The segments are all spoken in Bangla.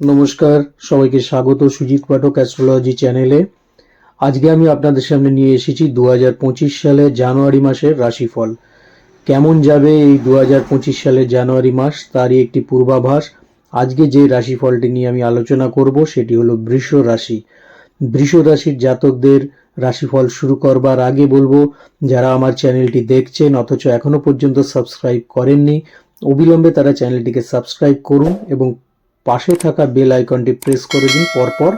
নমস্কার, সবাইকে স্বাগত সুজিত পাঠক অ্যাস্ট্রোলজি চ্যানেলে। আজকে আমি আপনাদের সামনে নিয়ে এসেছি দু সালে জানুয়ারি মাসের রাশিফল। কেমন যাবে এই দু সালের জানুয়ারি মাস, তারই একটি পূর্বাভাস। আজকে যে রাশিফলটি নিয়ে আমি আলোচনা করব, সেটি হলো বৃষ রাশি। বৃষ রাশির জাতকদের রাশিফল শুরু করবার আগে বলব, যারা আমার চ্যানেলটি দেখছেন, অথচ এখনও পর্যন্ত সাবস্ক্রাইব করেননি, অবিলম্বে তারা চ্যানেলটিকে সাবস্ক্রাইব করুন এবং পাশে থাকা বেল আইকনটি প্রেস করে দিন, পরপর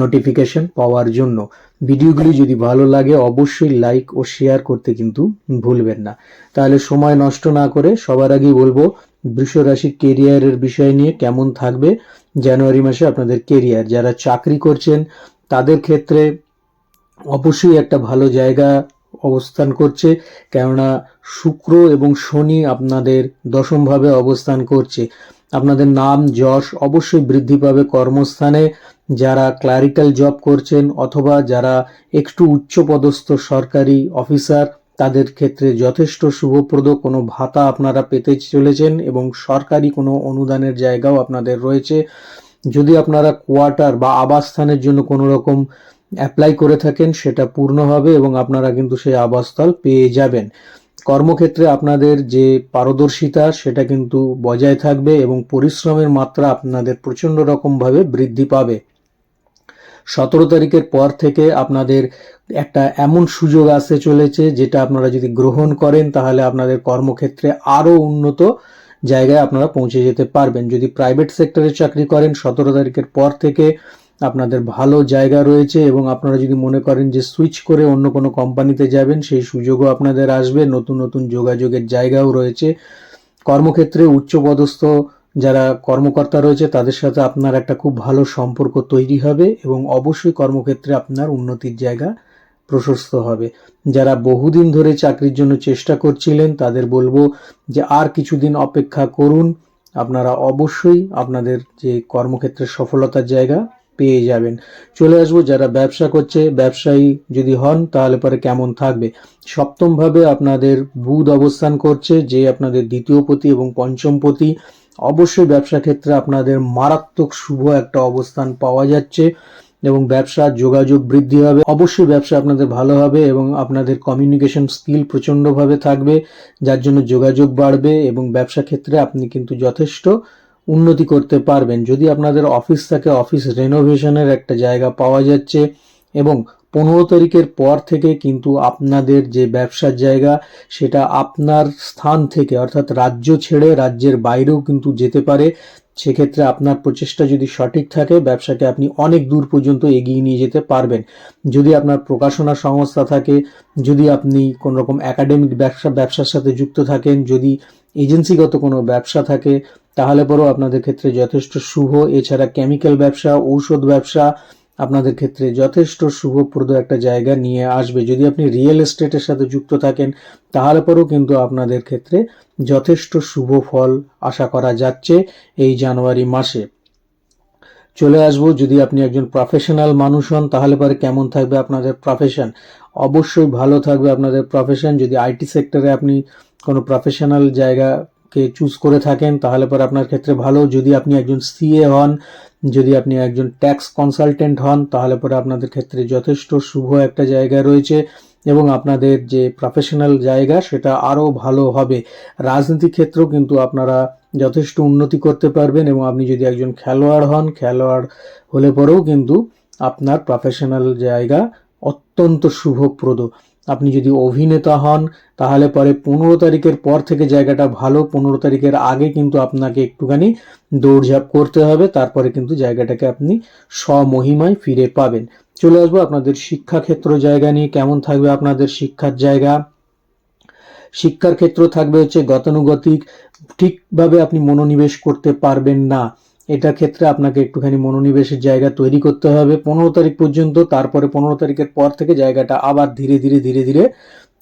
নোটিফিকেশন পাওয়ার জন্য। ভিডিওগুলি যদি ভালো লাগে, অবশ্যই লাইক ও শেয়ার করতে কিন্তু ভুলবেন না। তাহলে সময় নষ্ট না করে সবার আগেই বলব বৃষ রাশির কেরিয়ারের বিষয় নিয়ে কেমন থাকবে জানুয়ারি মাসে আপনাদের কেরিয়ার যারা চাকরি করছেন, তাদের ক্ষেত্রে অবশ্যই একটা ভালো জায়গা অবস্থান করছে, কেননা শুক্র এবং শনি আপনাদের দশমভাবে অবস্থান করছে। আপনাদের নাম, যশ অবশ্যই বৃদ্ধি পাবে কর্মস্থানে। যারা ক্লারিক্যাল জব করছেন অথবা যারা একটু উচ্চপদস্থ সরকারি অফিসার তাদের ক্ষেত্রে যথেষ্ট শুভপ্রদ। কোনো ভাতা আপনারা পেতে চলেছেন এবং সরকারি কোনো অনুদানের জায়গাও আপনাদের রয়েছে। যদি আপনারা কোয়ার্টার বা আবাসস্থানের জন্য কোনো রকম অ্যাপ্লাই করে থাকেন, সেটা পূর্ণ হবে এবং আপনারা কিন্তু সেই আবাসস্থল পেয়ে যাবেন। কর্মক্ষেত্রে আপনাদের যে পারদর্শিতা, সেটা কিন্তু বজায় থাকবে এবং পরিশ্রমের মাত্রা আপনাদের প্রচণ্ড রকমভাবে বৃদ্ধি পাবে। সতেরো তারিখের পর থেকে আপনাদের একটা এমন সুযোগ আসতে চলেছে, যেটা আপনারা যদি গ্রহণ করেন, তাহলে আপনাদের কর্মক্ষেত্রে আরও উন্নত জায়গায় আপনারা পৌঁছে যেতে পারবেন। যদি প্রাইভেট সেক্টরে চাকরি করেন, সতেরো তারিখের পর থেকে আপনাদের ভালো জায়গা রয়েছে এবং আপনারা যদি মনে করেন যে সুইচ করে অন্য কোনো কোম্পানিতে যাবেন, সেই সুযোগও আপনাদের আসবে। নতুন নতুন যোগাযোগের জায়গাও রয়েছে। কর্মক্ষেত্রে উচ্চপদস্থ যারা কর্মকর্তা রয়েছে, তাদের সাথে আপনার একটা খুব ভালো সম্পর্ক তৈরি হবে এবং অবশ্যই কর্মক্ষেত্রে আপনার উন্নতির জায়গা প্রশস্ত হবে। যারা বহুদিন ধরে চাকরির জন্য চেষ্টা করছিলেন, তাদের বলব যে আর কিছুদিন অপেক্ষা করুন। আপনারা অবশ্যই আপনাদের যে কর্মক্ষেত্রের সফলতার জায়গা পেয়ে যাবেন। চলে আসব যারা ব্যবসা করছে, ব্যবসায়ী যদি হন তাহলে পরে কেমন থাকবে? সপ্তমভাবে আপনাদের বুধ অবস্থান করছে, যে আপনাদের দ্বিতীয় পতি এবং পঞ্চম পতি। অবশ্যই ব্যবসা ক্ষেত্রে আপনাদের মারাত্মক শুভ একটা অবস্থান পাওয়া যাচ্ছে এবং ব্যবসা যোগাযোগ বৃদ্ধি হবে। অবশ্যই ব্যবসা আপনাদের ভালো হবে এবং আপনাদের কমিউনিকেশন স্কিল প্রচণ্ডভাবে থাকবে, যার জন্য যোগাযোগ বাড়বে এবং ব্যবসা ক্ষেত্রে আপনি কিন্তু যথেষ্ট উন্নতি করতে পারবেন। যদি আপনাদের অফিস থাকে, অফিস রেনোভেশনের একটা জায়গা পাওয়া যাচ্ছে এবং পনেরো তারিখের পর থেকে কিন্তু আপনাদের যে ব্যবসার জায়গা, সেটা আপনার স্থান থেকে, অর্থাৎ রাজ্য ছেড়ে রাজ্যের বাইরেও কিন্তু যেতে পারে। সেক্ষেত্রে আপনার প্রচেষ্টা যদি সঠিক থাকে, ব্যবসাকে আপনি অনেক দূর পর্যন্ত এগিয়ে নিয়ে যেতে পারবেন। যদি আপনার প্রকাশনা সংস্থা থাকে, যদি আপনি কোন রকম একাডেমিক ব্যবসা, ব্যবসার সাথে যুক্ত থাকেন, যদি এজেন্সিগত কোনো ব্যবসা থাকে, তাহলে পরেও আপনাদের ক্ষেত্রে যথেষ্ট শুভ। এছাড়া কেমিক্যাল ব্যবসা, ঔষধ ব্যবসা আপনাদের ক্ষেত্রে যথেষ্ট শুভপ্রদ একটা জায়গা নিয়ে আসবে। যদি আপনি রিয়েল এস্টেটের সাথে যুক্ত থাকেন, তাহলে পরেও কিন্তু আপনাদের ক্ষেত্রে যথেষ্ট শুভ ফল আশা করা যাচ্ছে এই জানুয়ারি মাসে। চলে আসব, যদি আপনি একজন প্রফেশনাল মানুষ হন, তাহলে পরে কেমন থাকবে আপনাদের প্রফেশন অবশ্যই ভালো থাকবে আপনাদের প্রফেশন যদি আইটি সেক্টরে আপনি কোনো প্রফেশনাল জায়গাকে চুজ করে থাকেন, তাহলে পরে আপনার ক্ষেত্রে ভালো। যদি আপনি একজন সিএ হন, যদি আপনি একজন ট্যাক্স কনসালটেন্ট হন, তাহলে পরে আপনাদের ক্ষেত্রে যথেষ্ট শুভ একটা জায়গা রয়েছে এবং আপনাদের যে প্রফেশনাল জায়গা, সেটা আরও ভালো হবে। রাজনীতিক ক্ষেত্রেও কিন্তু আপনারা যথেষ্ট উন্নতি করতে পারবেন এবং আপনি যদি একজন খেলোয়াড় হন, খেলোয়াড় হলে পরেও কিন্তু আপনার প্রফেশনাল জায়গা অত্যন্ত শুভপ্রদ। আপনি যদি অভিনেতা হন, তাহলে পরে পনেরো তারিখের পর থেকে জায়গাটা ভালো, পনেরো তারিখের আগে কিন্তু আপনাকে একটুখানি দৌড়ঝাঁপ করতে হবে, তারপরে কিন্তু জায়গাটাকে আপনি স্বমহিমায় ফিরে পাবেন। চলে আসব আপনাদের শিক্ষাক্ষেত্র জায়গা নিয়ে, কেমন থাকবে আপনাদের শিক্ষার জায়গা? শিক্ষার ক্ষেত্র থাকবে হচ্ছে গতানুগতিক, ঠিকভাবে আপনি মনোনিবেশ করতে পারবেন না। এটার ক্ষেত্রে আপনাকে একটুখানি মনোনিবেশের জায়গা তৈরি করতে হবে। পনেরো তারিখ পর্যন্ত, তারপরে পনেরো তারিখের পর থেকে জায়গাটা আবার ধীরে ধীরে ধীরে ধীরে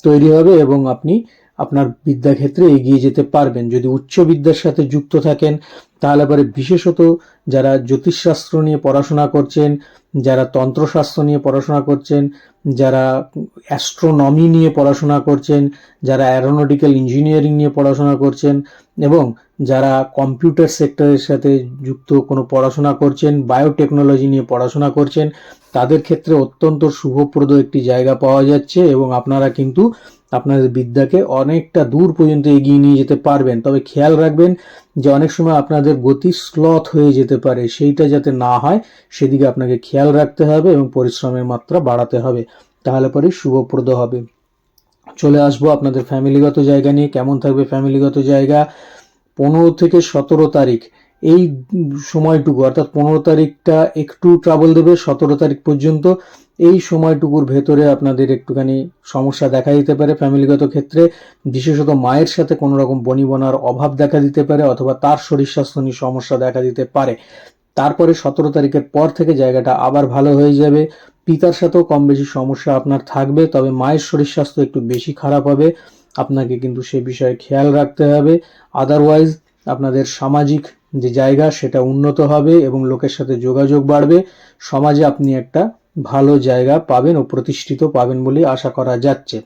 তৈরি হবে এবং আপনি আপনার বিদ্যাক্ষেত্রে এগিয়ে যেতে পারবেন। যদি উচ্চ বিদ্যার সাথে যুক্ত থাকেন, তাহলে পরে বিশেষত যারা জ্যোতিষশাস্ত্র নিয়ে পড়াশোনা করছেন, যারা তন্ত্রশাস্ত্র নিয়ে পড়াশোনা করছেন, যারা অ্যাস্ট্রোনমি নিয়ে পড়াশোনা করছেন, যারা অ্যারোনটিক্যাল ইঞ্জিনিয়ারিং নিয়ে পড়াশোনা করছেন এবং যারা কম্পিউটার সেক্টরের সাথে যুক্ত কোনো পড়াশোনা করছেন, বায়োটেকনোলজি নিয়ে পড়াশোনা করছেন, তাদের ক্ষেত্রে অত্যন্ত শুভপ্রদ একটি জায়গা পাওয়া যাচ্ছে এবং আপনারা কিন্তু আপনাদের বিদ্যাকে অনেকটা দূর পর্যন্ত এগিয়ে নিয়ে যেতে পারবেন। তবে খেয়াল রাখবেন যে অনেক সময় আপনাদের গতি স্লথ হয়ে যেতে পারে, সেইটা যাতে না হয়, সেদিকে আপনাকে খেয়াল রাখতে হবে এবং পরিশ্রমের মাত্রা বাড়াতে হবে। তাহলে পরে শুভপ্রদ হবে। চলে আসব আপনাদের ফ্যামিলিগত জায়গা নিয়ে। কেমন থাকবে ফ্যামিলিগত জায়গা? পনেরো থেকে সতেরো তারিখ। এই সময়টুকু, অর্থাৎ পনেরো তারিখটা একটু ট্রাবল দেবে সতেরো তারিখ পর্যন্ত। এই সময়টুকুর ভেতরে আপনাদের একটুখানি সমস্যা দেখা দিতে পারে ফ্যামিলিগত ক্ষেত্রে, বিশেষত মায়ের সাথে কোনো রকম বনিবনার অভাব দেখা দিতে পারে অথবা তার শরীর স্বাস্থ্য নিয়ে সমস্যা দেখা দিতে পারে। তারপরে সতেরো তারিখের পর থেকে জায়গাটা আবার ভালো হয়ে যাবে। পিতার সাথেও কম বেশি সমস্যা আপনার থাকবে, তবে মায়ের শরীর স্বাস্থ্য একটু বেশি খারাপ হবে। আপনাকে কিন্তু সে বিষয়ে খেয়াল রাখতে হবে। আদারওয়াইজ আপনাদের সামাজিক যে জায়গা সেটা উন্নত হবে এবং লোকের সাথে যোগাযোগ বাড়বে। সমাজে আপনি একটা ভালো জায়গা পাবেন ও প্রতিষ্ঠিত পাবেন বলে আশা করা যাচ্ছে।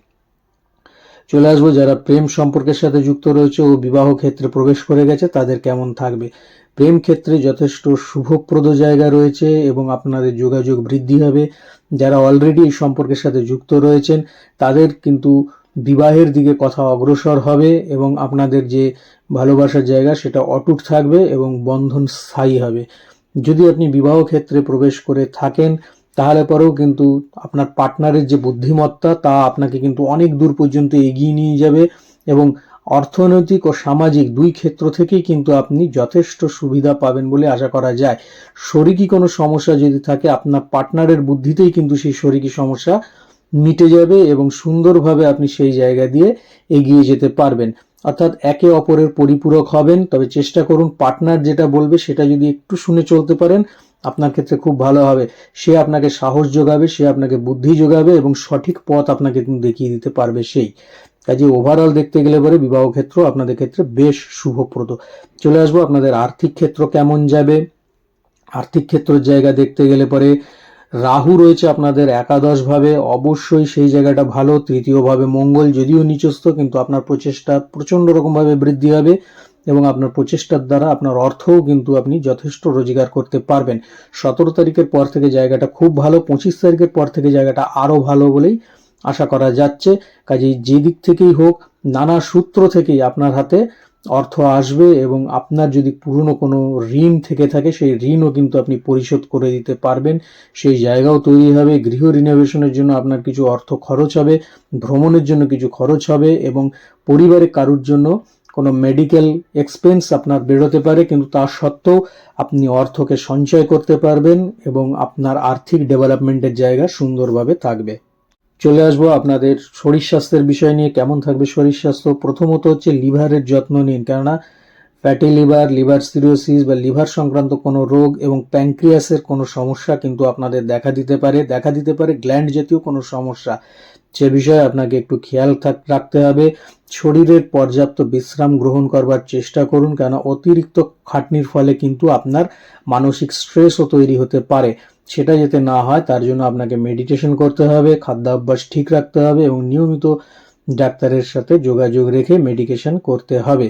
চলে আসব, যারা প্রেম সম্পর্কের সাথে যুক্ত রয়েছে ও বিবাহ ক্ষেত্রে প্রবেশ করে গেছে, তাদের কেমন থাকবে? প্রেম ক্ষেত্রে যথেষ্ট শুভপ্রদ জায়গা রয়েছে এবং আপনাদের যোগাযোগ বৃদ্ধি হবে। যারা অলরেডি এই সম্পর্কের সাথে যুক্ত রয়েছেন, তাদের কিন্তু বিবাহের দিকে কথা অগ্রসর হবে এবং আপনাদের যে ভালোবাসার জায়গা, সেটা অটুট থাকবে এবং বন্ধন স্থায়ী হবে। যদি আপনি বিবাহ ক্ষেত্রে প্রবেশ করে থাকেন তাহলে পরেও কিন্তু আপনার পার্টনারের যে বুদ্ধিমত্তা, তা আপনাকে কিন্তু অনেক দূর পর্যন্ত এগিয়ে নিয়ে যাবে এবং অর্থনৈতিক ও সামাজিক দুই ক্ষেত্র থেকেই কিন্তু আপনি যথেষ্ট সুবিধা পাবেন বলে আশা করা যায়। শরিকি কোনো সমস্যা যদি থাকে, আপনার পার্টনারের বুদ্ধিতেই কিন্তু সেই শরিকি সমস্যা মিটে যাবে এবং সুন্দরভাবে আপনি সেই জায়গা দিয়ে এগিয়ে যেতে পারবেন। অর্থাৎ একে অপরের পরিপূরক হবেন। তবে চেষ্টা করুন পার্টনার যেটা বলবে সেটা যদি একটু শুনে চলতে পারেন। আপনার ক্ষেত্রে খুব ভালো হবে। সে আপনাকে সাহস যোগাবে, সে আপনাকে বুদ্ধি যোগাবে এবং সঠিক পথ আপনাকে দেখিয়ে দিতে পারবে সেই। কাজে ওভারঅল দেখতে গেলে পরে বিবাহ ক্ষেত্র আপনাদের ক্ষেত্রে বেশ শুভপ্রদ। চলে আসব আপনাদের আর্থিক ক্ষেত্র কেমন যাবে? আর্থিক ক্ষেত্রের জায়গা দেখতে গেলে পরে রাহু রয়েছে আপনাদের একাদশ ভাবে অবশ্যই সেই জায়গাটা ভালো। তৃতীয়ভাবে মঙ্গল যদিও নিচস্থ, কিন্তু আপনার প্রচেষ্টা প্রচণ্ড রকমভাবে বৃদ্ধি হবে। এবং আপনার প্রচেষ্টার দ্বারা আপনার অর্থও কিন্তু আপনি যথেষ্ট রোজগার করতে পারবেন। সতেরো তারিখের পর থেকে জায়গাটা খুব ভালো, পঁচিশ তারিখের পর থেকে জায়গাটা আরও ভালো বলেই আশা করা যাচ্ছে। কাজেই যে দিক থেকেই হোক, নানা সূত্র থেকেই আপনার হাতে অর্থ আসবে এবং আপনার যদি পুরনো কোনো ঋণ থেকে থাকে, সেই ঋণও কিন্তু আপনি পরিশোধ করে দিতে পারবেন। সেই জায়গাও তৈরি হবে, গৃহ রিনোভেশনের জন্য আপনার কিছু অর্থ খরচ হবে, ভ্রমণের জন্য কিছু খরচ হবে এবং পরিবারে কারুর জন্য কোনো মেডিকেল এক্সপেন্স আপনার বেরোতে পারে, কিন্তু তা সত্ত্বেও আপনি অর্থকে সঞ্চয় করতে পারবেন এবং আপনার আর্থিক ডেভেলপমেন্টের জায়গা সুন্দরভাবে থাকবে। চলে আসব আপনাদের শরীর স্বাস্থ্যের বিষয় নিয়ে, কেমন থাকবে শরীর স্বাস্থ্য? প্রথমত হচ্ছে লিভারের যত্ন নিন, কেননা ফ্যাটি লিভার লিভার সিরোসিস বা লিভার সংক্রান্ত কোনো রোগ এবং প্যাঙ্ক্রিয়াসের কোনো সমস্যা কিন্তু আপনাদের দেখা দিতে পারে। দেখা দিতে পারে গ্ল্যান্ড জাতীয় কোনো সমস্যা। সে বিষয়ে আপনাকে একটু খেয়াল রাখতে হবে। শরীরের পর্যাপ্ত বিশ্রাম গ্রহণ করবার চেষ্টা করুন কেন অতিরিক্ত খাটনির ফলে কিন্তু আপনার মানসিক স্ট্রেসও তৈরি হতে পারে। সেটা যাতে না হয় তার জন্য আপনাকে মেডিটেশন করতে হবে, খাদ্যাভ্যাস ঠিক রাখতে হবে এবং নিয়মিত ডাক্তারের সাথে যোগাযোগ রেখে মেডিকেশন করতে হবে।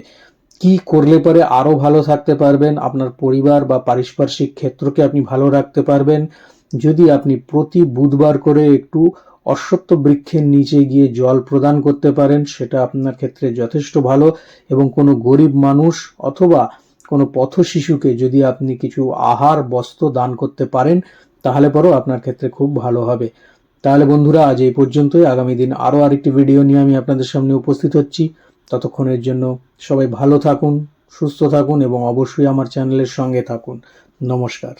কি করলে পরে আরও ভালো থাকতে পারবেন? আপনার পরিবার বা পারিপার্শ্বিক ক্ষেত্রকে আপনি ভালো রাখতে পারবেন। যদি আপনি প্রতি বুধবার করে একটু অশ্বত্থ বৃক্ষের নিচে গিয়ে জল প্রদান করতে পারেন, সেটা আপনার ক্ষেত্রে যথেষ্ট ভালো। এবং কোনো গরিব মানুষ অথবা কোনো পথ শিশুকে যদি আপনি কিছু আহার, বস্ত্র দান করতে পারেন, তাহলে পরেও আপনার ক্ষেত্রে খুব ভালো হবে। তাহলে বন্ধুরা, আজ এই পর্যন্তই। আগামী দিন আরও আরেকটি ভিডিও নিয়ে আমি আপনাদের সামনে উপস্থিত হচ্ছি। ততক্ষণের জন্য সবাই ভালো থাকুন সুস্থ থাকুন এবং অবশ্যই আমার চ্যানেলের সঙ্গে থাকুন। নমস্কার।